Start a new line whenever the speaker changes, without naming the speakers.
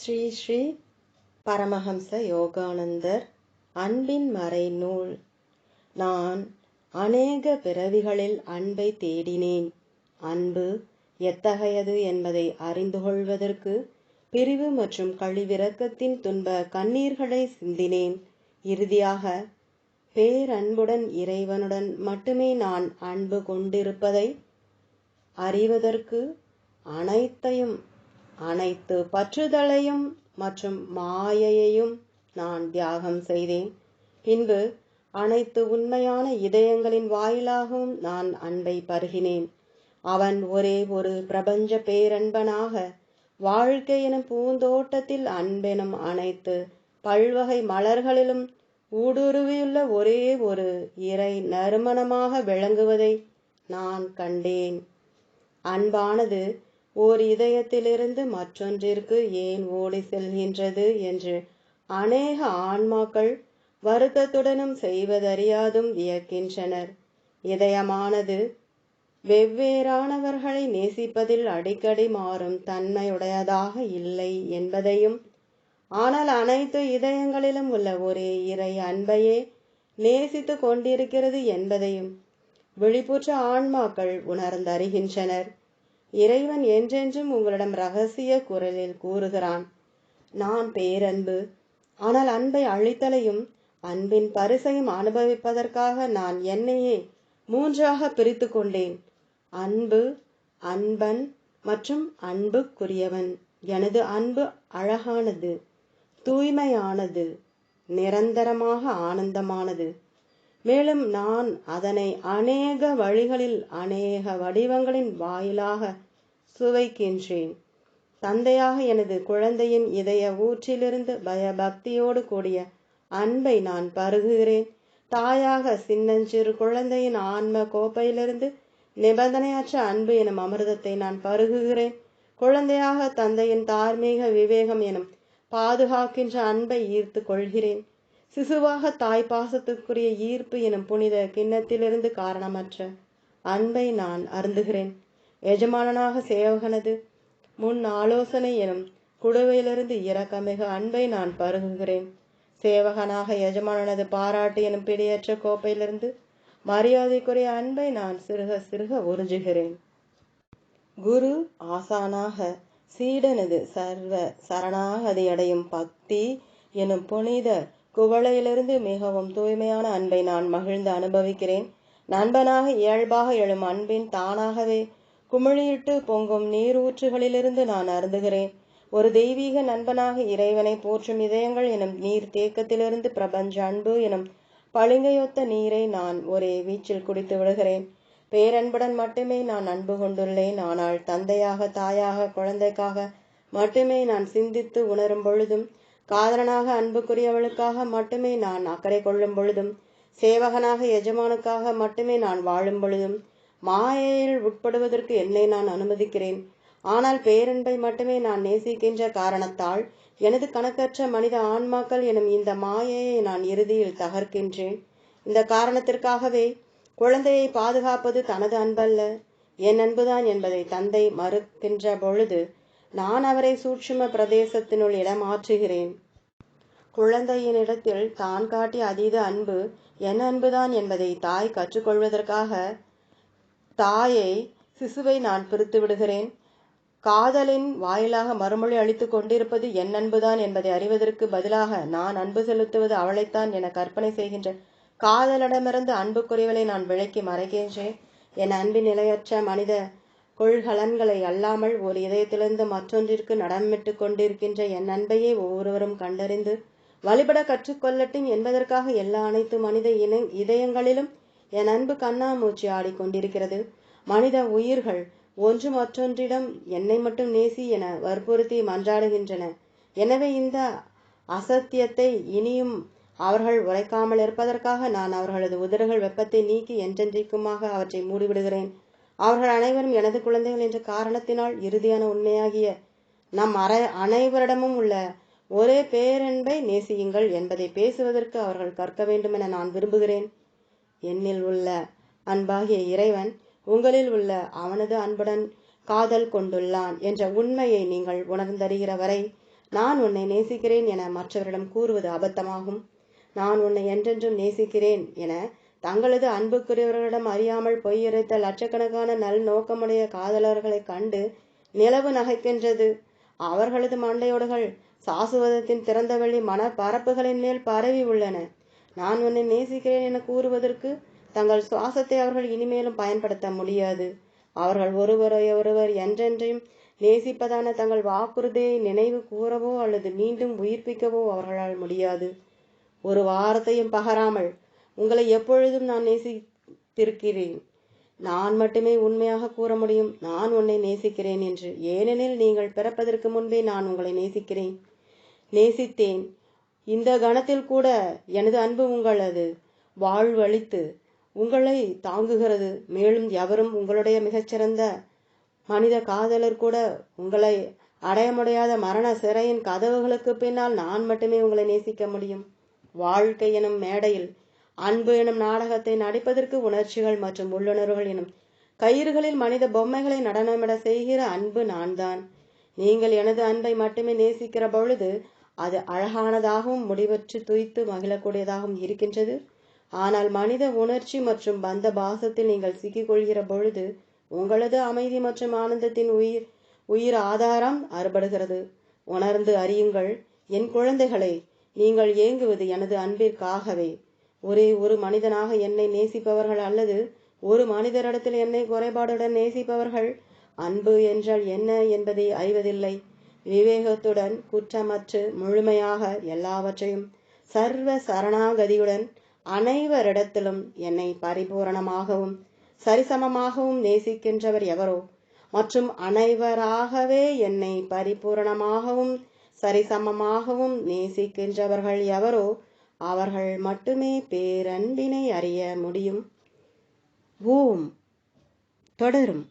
ஸ்ரீ ஸ்ரீ பரமஹம்ச யோகானந்தர் அன்பின் மறைநூல். நான் அநேக பிறவிகளில் அன்பை தேடினேன். அன்பு எத்தகையது என்பதை அறிந்து கொள்வதற்கு பிரிவு மற்றும் கழிவிறக்கத்தின் துன்ப கண்ணீர்களை சிந்தினேன். இறுதியாக பேரன்புடன் இறைவனுடன் மட்டுமே நான் அன்பு கொண்டிருப்பதை அறிவதற்கு அனைத்தையும் அனைத்து பற்றுதலையும் மற்றும் மாயையையும் நான் தியாகம் செய்தேன். பின்பு அனைத்து உண்மையான இதயங்களின் வாயிலாகவும் நான் அன்பை பருகினேன். அவன் ஒரே ஒரு பிரபஞ்ச பேரன்பனாக வாழ்க்கை எனும் பூந்தோட்டத்தில் அன்பெனும் அனைத்து பல்வகை மலர்களிலும் ஊடுருவியுள்ள ஒரே ஒரு இறை நறுமணமாக விளங்குவதை நான் கண்டேன். அன்பானது ஓர் இதயத்திலிருந்து மற்றொன்றிற்கு ஏன் ஓடி செல்கின்றது என்று அநேக ஆன்மாக்கள் வருத்தத்துடனும் செய்வதறியாதும் வியக்கின்றனர். இதயமானது வெவ்வேறானவர்களை நேசிப்பதில் அடிக்கடி மாறும் தன்மையுடையதாக இல்லை என்பதையும் ஆனால் அனைத்து இதயங்களிலும் உள்ள ஒரே இறை அன்பையே நேசித்து கொண்டிருக்கிறது என்பதையும் விழிப்புற்ற ஆன்மாக்கள் உணர்ந்தறிகின்றனர். இறைவன் என்றென்றும் உங்களிடம் ரகசிய குரலில் கூறுகிறான். நான் பேரன்பு ஆனால் அன்பை அழித்தலையும் அன்பின் பரிசையும் அனுபவிப்பதற்காக நான் என்னையே மூன்றாக பிரித்து கொண்டேன். அன்பு அன்பன் மற்றும் அன்புக்குரியவன். எனது அன்பு அழகானது தூய்மையானது நிரந்தரமாக ஆனந்தமானது. மேலும் நான் அதனை அநேக வழிகளில் அநேக வடிவங்களின் வாயிலாக சுவைக்கின்றேன். தந்தையாக எனது குழந்தையின் இதய ஊற்றிலிருந்து பயபக்தியோடு கூடிய அன்பை நான் பருகுகிறேன். தாயாக சின்னஞ்சிறு குழந்தையின் ஆன்ம கோப்பையிலிருந்து நிபந்தனையற்ற அன்பு எனும் அமிர்தத்தை நான் பருகுகிறேன். குழந்தையாக தந்தையின் தார்மீக விவேகம் எனும் பாதுகாக்கின்ற அன்பை ஈர்த்து கொள்கிறேன். சிசுவாக தாய் பாசத்துக்குரிய ஈர்ப்பு எனும் புனித கிண்ணத்திலிருந்து காரணமற்ற அன்பை நான் அருந்துகிறேன். எஜமானனாக சேவகனது முன் ஆலோசனை எனும் குடுவையிலிருந்து இரக்கமிகு அன்பை நான் பருகுகிறேன். சேவகனாக எஜமானனது பாராட்டு எனும் பிடியற்ற கோப்பையிலிருந்து மரியாதைக்குரிய அன்பை நான் சிறுக சிறுக உறிஞ்சுகிறேன். குரு ஆசானாக சீடனது சர்வ சரணாகதி அடையும் பக்தி எனும் புனித குவளையிலிருந்து மிகவும் தூய்மையான அன்பை நான் மகிழ்ந்து அனுபவிக்கிறேன். நண்பனாக இயல்பாக எழும் அன்பின் தானாகவே குமிழியிட்டு பொங்கும் நீரூற்றுகளிலிருந்து நான் அருந்துகிறேன். ஒரு தெய்வீக நண்பனாக இறைவனை போற்றும் இதயங்கள் எனும் நீர் தேக்கத்திலிருந்து பிரபஞ்ச அன்பு எனும் பளிங்கையொத்த நீரை நான் ஒரே வீச்சில் குடித்து விடுகிறேன். பேரன்புடன் மட்டுமே நான் அன்பு கொண்டுள்ளேன். ஆனால் தந்தையாக தாயாக குழந்தைக்காக மட்டுமே நான் சிந்தித்து உணரும் பொழுதும் காதலனாக அன்புக்குரியவளுக்காக மட்டுமே நான் அக்கறை கொள்ளும் பொழுதும் சேவகனாக எஜமானுக்காக மட்டுமே நான் வாழும் பொழுதும் மாயையில் உட்படுவதற்கு என்னை நான் அனுமதிக்கிறேன். ஆனால் பேரன்பை மட்டுமே நான் நேசிக்கின்ற காரணத்தால் எனது கணக்கற்ற மனித ஆன்மாக்கள் எனும் இந்த மாயையை நான் இறுதியில் தகர்க்கின்றேன். இந்த காரணத்திற்காகவே குழந்தையை பாதுகாப்பது தனது அன்பல்ல என் அன்புதான் என்பதை தந்தை மறுக்கின்ற பொழுது நான் அவரை சூட்சும பிரதேசத்தினுள் இடமாற்றுகிறேன். குழந்தையின் இடத்தில் தான் காட்டிய அதீத அன்பு என் அன்புதான் என்பதை தாய் கற்றுக்கொள்வதற்காக தாயை சிசுவை நான் பிரித்து விடுகிறேன். காதலின் வாயிலாக மறுமொழி அளித்து கொண்டிருப்பது என் அன்புதான் என்பதை அறிவதற்கு பதிலாக நான் அன்பு செலுத்துவது அவளைத்தான் என கற்பனை செய்கின்ற காதலிடமிருந்து அன்புக்குரியவளை நான் விளக்கி மறைக்கின்றேன். என் அன்பின் நிலையற்ற மனித கொள்கலன்களை அல்லாமல் ஒரு இதயத்திலிருந்து மற்றொன்றிற்கு நடமிட்டு கொண்டிருக்கின்ற என் அன்பையே ஒவ்வொருவரும் கண்டறிந்து வழிபட கற்றுக்கொள்ளட்டும் என்பதற்காக எல்லா அனைத்து மனித இன இதயங்களிலும் என் அன்பு கண்ணாமூச்சி ஆடிக்கொண்டிருக்கிறது மனித உயிர்கள் ஒன்று மற்றொன்றிடம் என்னை மட்டும் நேசி என வற்புறுத்தி மன்றாடுகின்றன. எனவே இந்த அசத்தியத்தை இனியும் அவர்கள் உரைக்காமல் இருப்பதற்காக நான் அவர்களது உதடுகள் வெப்பத்தை நீக்கி என்றென்றைக்குமாக அவற்றை மூடிவிடுகிறேன். அவர்கள் அனைவரும் எனது குழந்தைகள் என்ற காரணத்தினால் இறுதியான உண்மையாகிய நம் அரை அனைவரிடமும் உள்ள ஒரே பேரன்பை நேசியுங்கள் என்பதை பேசுவதற்கு அவர்கள் கற்க வேண்டும் என நான் விரும்புகிறேன். என்னில் உள்ள அன்பாகிய இறைவன் உங்களில் உள்ள அவனது அன்புடன் காதல் கொண்டுள்ளான் என்ற உண்மையை நீங்கள் உணர்ந்தறிகிற வரை நான் உன்னை நேசிக்கிறேன் என மற்றவரிடம் கூறுவது அபத்தமாகும். நான் உன்னை என்றென்றும் நேசிக்கிறேன் என தங்களது அன்புக்குரியவர்களிடம் அறியாமல் பொய்யுரைத்த லட்சக்கணக்கான நல் நோக்கமுடைய காதலர்களை கண்டு நிலவு நகைக்கின்றது. அவர்களது மண்டையோடுகள் சாசுவதத்தின் திறந்தவெளி மனப்பரப்புகளின் மேல் பரவி உள்ளன. நான் உன்னை நேசிக்கிறேன் என கூறுவதற்கு தங்கள் சுவாசத்தை அவர்கள் இனிமேலும் பயன்படுத்த முடியாது. அவர்கள் ஒருவரை ஒருவர் என்றென்றையும் நேசிப்பதான தங்கள் வாக்குறுதியை நினைவு கூறவோ அல்லது மீண்டும் உயிர்ப்பிக்கவோ அவர்களால் முடியாது. ஒரு வாரத்தையும் பகராமல் உங்களை எப்பொழுதும் நான் நேசித்திருக்கிறேன். நான் மட்டுமே உண்மையாக கூற முடியும். நான் உன்னை நேசிக்கிறேன் என்று. ஏனெனில் நீங்கள் பிறப்பதற்கு முன்பே நான் உங்களை நேசிக்கிறேன். நேசித்தேன். இந்த கணத்தில் கூட எனது அன்பு உங்களது வாழ்வழித்து உங்களை தாங்குகிறது. மேலும் எவரும் உங்களுடைய மிகச்சிறந்த மனித காதலர் கூட உங்களை அடைய முடியாத மரண சிறையின் கதவுகளுக்கு பின்னால் நான் மட்டுமே உங்களை நேசிக்க முடியும். வாழ்க்கை எனும் மேடையில் அன்பு எனும் நாடகத்தை நடிப்பதற்கு உணர்ச்சிகள் மற்றும் உள்ளுணர்வுகள் எனும் கயிறுகளில் மனித பொம்மைகளை நடனமிட செய்கிற அன்பு நான் தான் நீங்கள் எனது அன்பை மட்டுமே நேசிக்கிற பொழுது அது அழகானதாகவும் முடிவற்று துய்த்து மகிழக்கூடியதாகவும் இருக்கின்றது. ஆனால் மனித உணர்ச்சி மற்றும் பந்த பாசத்தில் நீங்கள் சிக்கிக்கொள்கிற பொழுது உங்களது அமைதி மற்றும் ஆனந்தத்தின் உயிர் உயிர் ஆதாரம் அறுபடுகிறது. உணர்ந்து அறியுங்கள் என் குழந்தைகளை நீங்கள் ஏங்குவது எனது அன்பிற்காகவே. ஒரே ஒரு மனிதனாக என்னை நேசிப்பவர்கள் அல்லது ஒரு மனிதரிடத்தில் என்னை குறைபாடுடன் நேசிப்பவர்கள்? அன்பு என்றால் என்ன என்பதை அறிவதில்லை. விவேகத்துடன் குற்றமற்று முழுமையாக எல்லாவற்றையும் சர்வ சரணாகதியுடன் அனைவரிடத்திலும் என்னை பரிபூரணமாகவும் சரிசமமாகவும் நேசிக்கின்றவர் எவரோ? மற்றும் அனைவராகவே என்னை பரிபூரணமாகவும் சரிசமமாகவும் நேசிக்கின்றவர்கள் எவரோ? அவர்கள் மட்டுமே பேரன்பினை அறிய முடியும். ஓம். தொடரும்.